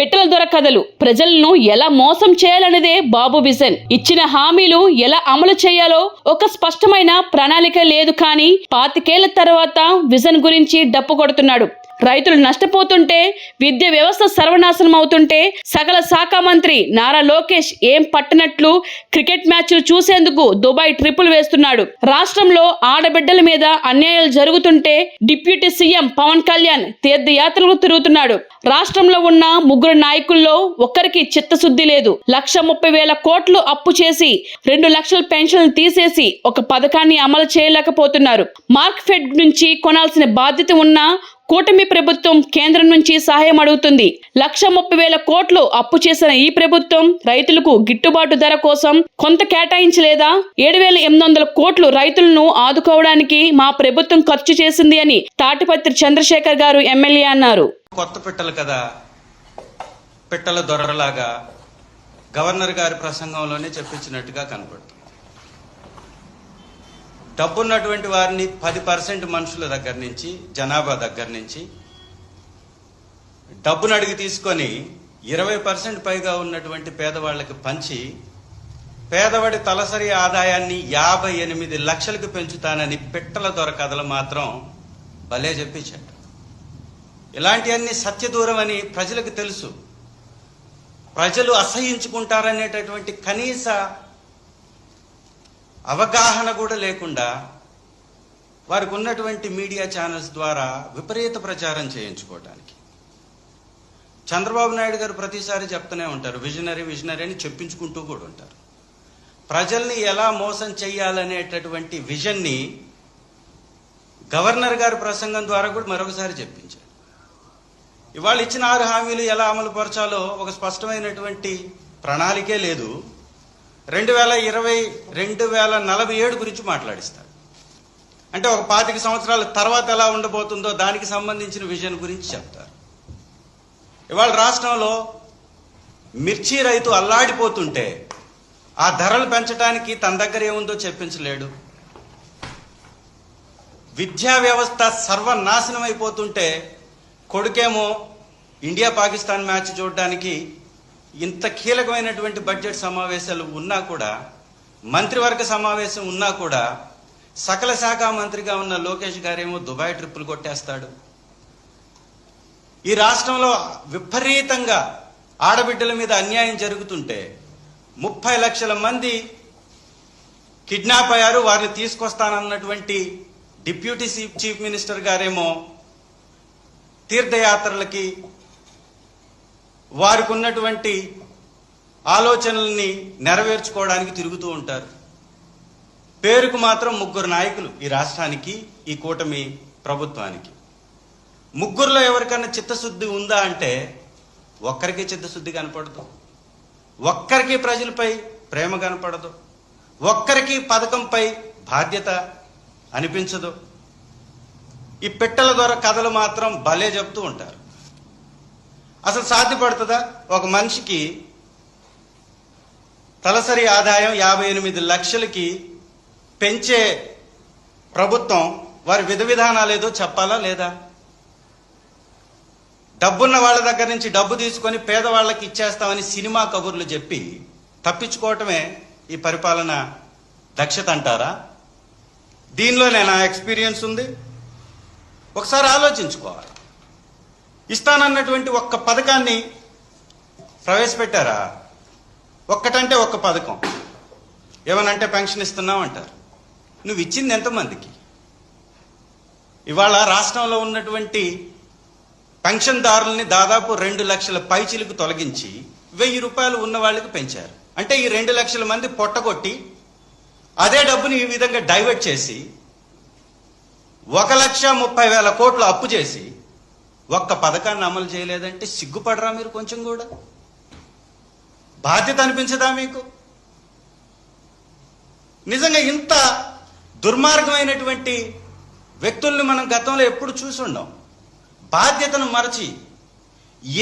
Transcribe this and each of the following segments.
పిట్టల దొర కథలు. ప్రజలను ఎలా మోసం చేయాలనేదే బాబు విజన్. ఇచ్చిన హామీలు ఎలా అమలు చేయాలో ఒక స్పష్టమైన ప్రణాళిక లేదు కానీ పాతికేళ్ళ తర్వాత విజన్ గురించి డప్పు కొడుతున్నాడు. రైతులు నష్టపోతుంటే విద్య వ్యవస్థ సర్వనాశనం అవుతుంటే సకల శాఖ మంత్రి నారా లోకేష్ ఏం పట్టనట్లు క్రికెట్ మ్యాచ్లు చూసేందుకు దుబాయ్ ట్రిపుల్ వేస్తున్నాడు. రాష్ట్రంలో ఆడబిడ్డల మీద అన్యాయాలు జరుగుతుంటే డిప్యూటీ సీఎం పవన్ కళ్యాణ్ తీర్థయాత్రలు తిరుగుతున్నాడు. రాష్ట్రంలో ఉన్న ముగ్గురు నాయకుల్లో ఒక్కరికి చిత్తశుద్ధి లేదు. లక్ష ముప్పై వేల కోట్లు అప్పు చేసి రెండు లక్షల పెన్షన్లు తీసేసి ఒక పథకాన్ని అమలు చేయలేకపోతున్నారు. మార్క్ ఫెడ్ నుంచి కొనాల్సిన బాధ్యత ఉన్న కూటమి ప్రభుత్వం కేంద్రం నుంచి సహాయం అడుగుతుంది. లక్ష ముప్పై వేల కోట్లు అప్పు చేసిన ఈ ప్రభుత్వం రైతులకు గిట్టుబాటు ధర కోసం కొంత కేటాయించలేదా? ఏడు వేల ఎనిమిది వందల కోట్లు రైతులను ఆదుకోవడానికి మా ప్రభుత్వం ఖర్చు చేసింది అని తాటిపత్రి చంద్రశేఖర్ గారు ఎమ్మెల్యే అన్నారు. కొత్త పిట్టలు కదా. పిట్టల దొరలాగా గవర్నర్ గారి ప్రసంగంలోనే చెప్పించినట్టుగా కనపడుతుంది. డబ్బున్నటువంటి వారిని పది పర్సెంట్ మనుషుల దగ్గర నుంచి జనాభా దగ్గర నుంచి డబ్బును అడిగి తీసుకొని ఇరవై పర్సెంట్ పైగా ఉన్నటువంటి పేదవాళ్ళకి పంచి పేదవాడి తలసరి ఆదాయాన్ని యాభై ఎనిమిది లక్షలకు పెంచుతానని పిట్టల దొర కథలు మాత్రం భలే చెప్పించాడు ఇలాంటివన్నీ సత్యదూరం అని ప్రజలకు తెలుసు. ప్రజలు అసహించుకుంటారనేటటువంటి కనీస అవగాహన కూడా లేకుండా వారికి ఉన్నటువంటి మీడియా ఛానల్స్ ద్వారా విపరీత ప్రచారం చేయించుకోవటానికి. చంద్రబాబు నాయుడు గారు ప్రతిసారి చెప్తూనే ఉంటారు విజనరీ విజనరీ అని చెప్పించుకుంటూ కూడా ఉంటారు. ప్రజల్ని ఎలా మోసం చేయాలనేటటువంటి విజన్ని గవర్నర్ గారి ప్రసంగం ద్వారా కూడా మరొకసారి చెప్పించారు. ఇవాళ ఇచ్చిన ఆరు హామీలు ఎలా అమలు పరచాలో ఒక స్పష్టమైనటువంటి ప్రణాళికే లేదు. రెండు వేల ఇరవై రెండు వేల నలభై ఏడు గురించి మాట్లాడిస్తారు. అంటే ఒక పాతిక సంవత్సరాల తర్వాత ఎలా ఉండబోతుందో దానికి సంబంధించిన విజన్ గురించి చెప్తారు. ఇవాళ రాష్ట్రంలో మిర్చి రైతు అల్లాడిపోతుంటే ఆ ధరలు పెంచడానికి తన దగ్గర ఏముందో చెప్పించలేడు. విద్యా వ్యవస్థ సర్వనాశనం అయిపోతుంటే కొడుకేమో ఇండియా పాకిస్తాన్ మ్యాచ్ చూడడానికి ఇంత కీలకమైనటువంటి బడ్జెట్ సమావేశాలు ఉన్నా కూడా మంత్రివర్గ సమావేశం ఉన్నా కూడా సకల శాఖ మంత్రిగా ఉన్న లోకేష్ గారేమో దుబాయ్ ట్రిప్పులు కొట్టేస్తాడు. ఈ రాష్ట్రంలో విపరీతంగా ఆడబిడ్డల మీద అన్యాయం జరుగుతుంటే ముప్పై లక్షల మంది కిడ్నాప్ అయ్యారు వారిని తీసుకొస్తానన్నటువంటి డిప్యూటీ చీఫ్ చీఫ్ మినిస్టర్ గారేమో తీర్థయాత్రలకి వారికి ఉన్నటువంటి ఆలోచనల్ని నెరవేర్చుకోవడానికి తిరుగుతూ ఉంటారు. పేరుకు మాత్రం ముగ్గురు నాయకులు ఈ రాష్ట్రానికి ఈ కూటమి ప్రభుత్వానికి. ముగ్గురులో ఎవరికైనా చిత్తశుద్ధి ఉందా అంటే ఒక్కరికి చిత్తశుద్ధి కనపడదు. ఒక్కరికి ప్రజలపై ప్రేమ కనపడదు. ఒక్కరికి పథకంపై బాధ్యత అనిపించదు. ఈ పిట్టల ద్వారా కథలు మాత్రం భలే చెప్తూ ఉంటారు. అసలు సాధ్యపడుతుందా? ఒక మనిషికి తలసరి ఆదాయం యాభై ఎనిమిది లక్షలకి పెంచే ప్రభుత్వం వారి విధ విధానాలు ఏదో చెప్పాలా లేదా? డబ్బున్న వాళ్ళ దగ్గర నుంచి డబ్బు తీసుకొని పేదవాళ్ళకి ఇచ్చేస్తామని సినిమా కబుర్లు చెప్పి తప్పించుకోవటమే ఈ పరిపాలన దక్షత అంటారా? దీనిలో నేను ఎక్స్పీరియన్స్ ఉంది. ఒకసారి ఆలోచించుకోవాలి. ఇస్తానన్నటువంటి ఒక్క పథకాన్ని ప్రవేశపెట్టారా? ఒక్కటంటే ఒక్క పథకం. ఏమనంటే పెన్షన్ ఇస్తున్నావు అంటారు. నువ్వు ఇచ్చింది ఎంతమందికి? ఇవాళ రాష్ట్రంలో ఉన్నటువంటి పెన్షన్దారుల్ని దాదాపు రెండు లక్షల పైచిలకు తొలగించి వెయ్యి రూపాయలు ఉన్న వాళ్ళకి పెంచారు. అంటే ఈ రెండు లక్షల మంది పొట్టగొట్టి అదే డబ్బుని ఈ విధంగా డైవర్ట్ చేసి ఒక లక్ష ముప్పై వేల కోట్లు అప్పు చేసి ఒక్క పథకాన్ని అమలు చేయలేదంటే సిగ్గుపడరా మీరు కొంచెం కూడా? బాధ్యత అనిపించదా మీకు? నిజంగా ఇంత దుర్మార్గమైనటువంటి వ్యక్తుల్ని మనం గతంలో ఎప్పుడు చూసుండం బాధ్యతను మరచి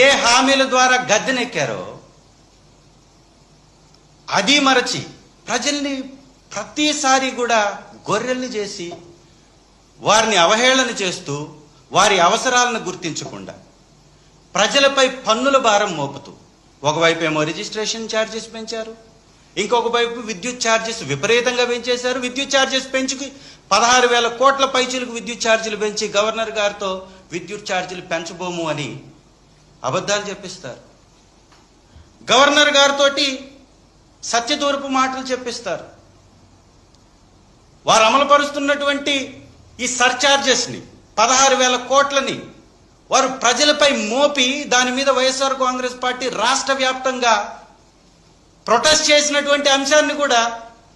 ఏ హామీల ద్వారా గద్దెనెక్కారో అది మరచి ప్రజల్ని ప్రతిసారి కూడా గొర్రెల్ని చేసి వారిని అవహేళన చేస్తూ వారి అవసరాలను గుర్తించకుండా ప్రజలపై పన్నుల భారం మోపుతూ ఒకవైపు ఏమో రిజిస్ట్రేషన్ ఛార్జెస్ పెంచారు ఇంకొక వైపు విద్యుత్ ఛార్జెస్ విపరీతంగా పెంచేశారు. విద్యుత్ ఛార్జెస్ పెంచుకి పదహారు వేల కోట్ల పైచీలకు విద్యుత్ ఛార్జీలు పెంచి గవర్నర్ గారితో విద్యుత్ ఛార్జీలు పెంచబోము అని అబద్ధాలు చెప్పిస్తారు. గవర్నర్ గారితో సత్యదూరపు మాటలు చెప్పిస్తారు. వారు అమలుపరుస్తున్నటువంటి ఈ సర్ఛార్జెస్ని పదహారు వేల కోట్లని వారు ప్రజలపై మోపి దాని మీద వైఎస్ఆర్ కాంగ్రెస్ పార్టీ రాష్ట్ర వ్యాప్తంగా ప్రొటెస్ట్ చేసినటువంటి అంశాన్ని కూడా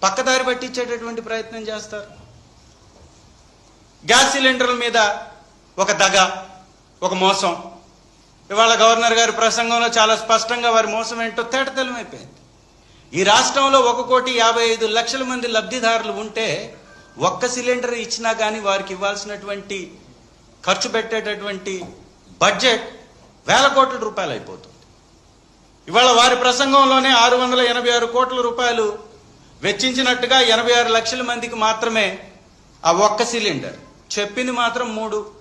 పక్కదారి పట్టించేటటువంటి ప్రయత్నం చేస్తారు. గ్యాస్ సిలిండర్ల మీద ఒక దగ ఒక మోసం. ఇవాళ గవర్నర్ గారి ప్రసంగంలో చాలా స్పష్టంగా వారి మోసం ఏంటో తేటతెలమైపోయింది. ఈ రాష్ట్రంలో ఒక కోటి యాభై ఐదు లక్షల మంది లబ్ధిదారులు ఉంటే ఒక్క సిలిండర్ ఇచ్చినా కానీ వారికి ఇవ్వాల్సినటువంటి ఖర్చు పెట్టేటటువంటి బడ్జెట్ వేల కోట్ల రూపాయలు అయిపోతుంది. ఇవాళ వారి ప్రసంగంలోనే ఆరు వందల ఎనభై ఆరు కోట్ల రూపాయలు వెచ్చించినట్టుగా ఎనభై ఆరు లక్షల మందికి మాత్రమే ఆ ఒక్క సిలిండర్. చెప్పింది మాత్రం మూడు.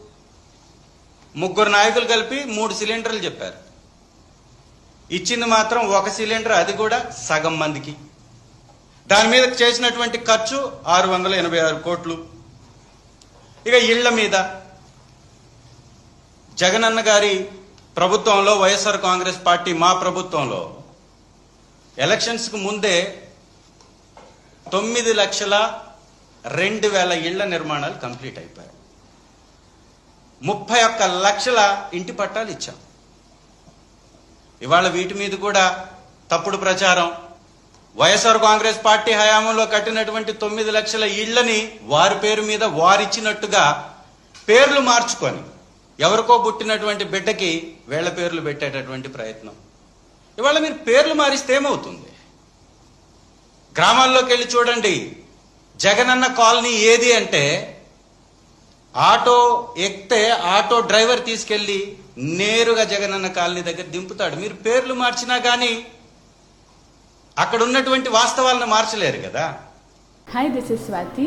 ముగ్గురు నాయకులు కలిపి మూడు సిలిండర్లు చెప్పారు. ఇచ్చింది మాత్రం ఒక సిలిండర్ అది కూడా సగం మందికి. దాని మీద చేసినటువంటి ఖర్చు ఆరు వందల ఎనభై ఆరు కోట్లు. ఇక ఇళ్ళ మీద జగనన్న గారి ప్రభుత్వంలో వైఎస్ఆర్ కాంగ్రెస్ పార్టీ మా ప్రభుత్వంలో ఎలక్షన్స్కి ముందే తొమ్మిది లక్షల రెండు వేల ఇళ్ళ నిర్మాణాలు కంప్లీట్ అయిపోయాయి. ముప్పై ఒక్క లక్షల ఇంటి పట్టాలు ఇచ్చాం. ఇవాళ వీటి మీద కూడా తప్పుడు ప్రచారం. వైఎస్ఆర్ కాంగ్రెస్ పార్టీ హయాంలో కట్టినటువంటి తొమ్మిది లక్షల ఇళ్ళని వారి పేరు మీద వారిచ్చినట్టుగా పేర్లు మార్చుకొని ఎవరికో పుట్టినటువంటి బిడ్డకి వేళ్ళ పేర్లు పెట్టేటటువంటి ప్రయత్నం. ఇవాళ మీరు పేర్లు మారిస్తే ఏమవుతుంది? గ్రామాల్లోకి వెళ్ళి చూడండి. జగనన్న కాలనీ ఏది అంటే ఆటో ఎక్కితే ఆటో డ్రైవర్ తీసుకెళ్ళి నేరుగా జగనన్న కాలనీ దగ్గర దింపుతాడు. మీరు పేర్లు మార్చినా కానీ అక్కడ ఉన్నటువంటి వాస్తవాలను మార్చలేరు కదా? Hi this is Swathi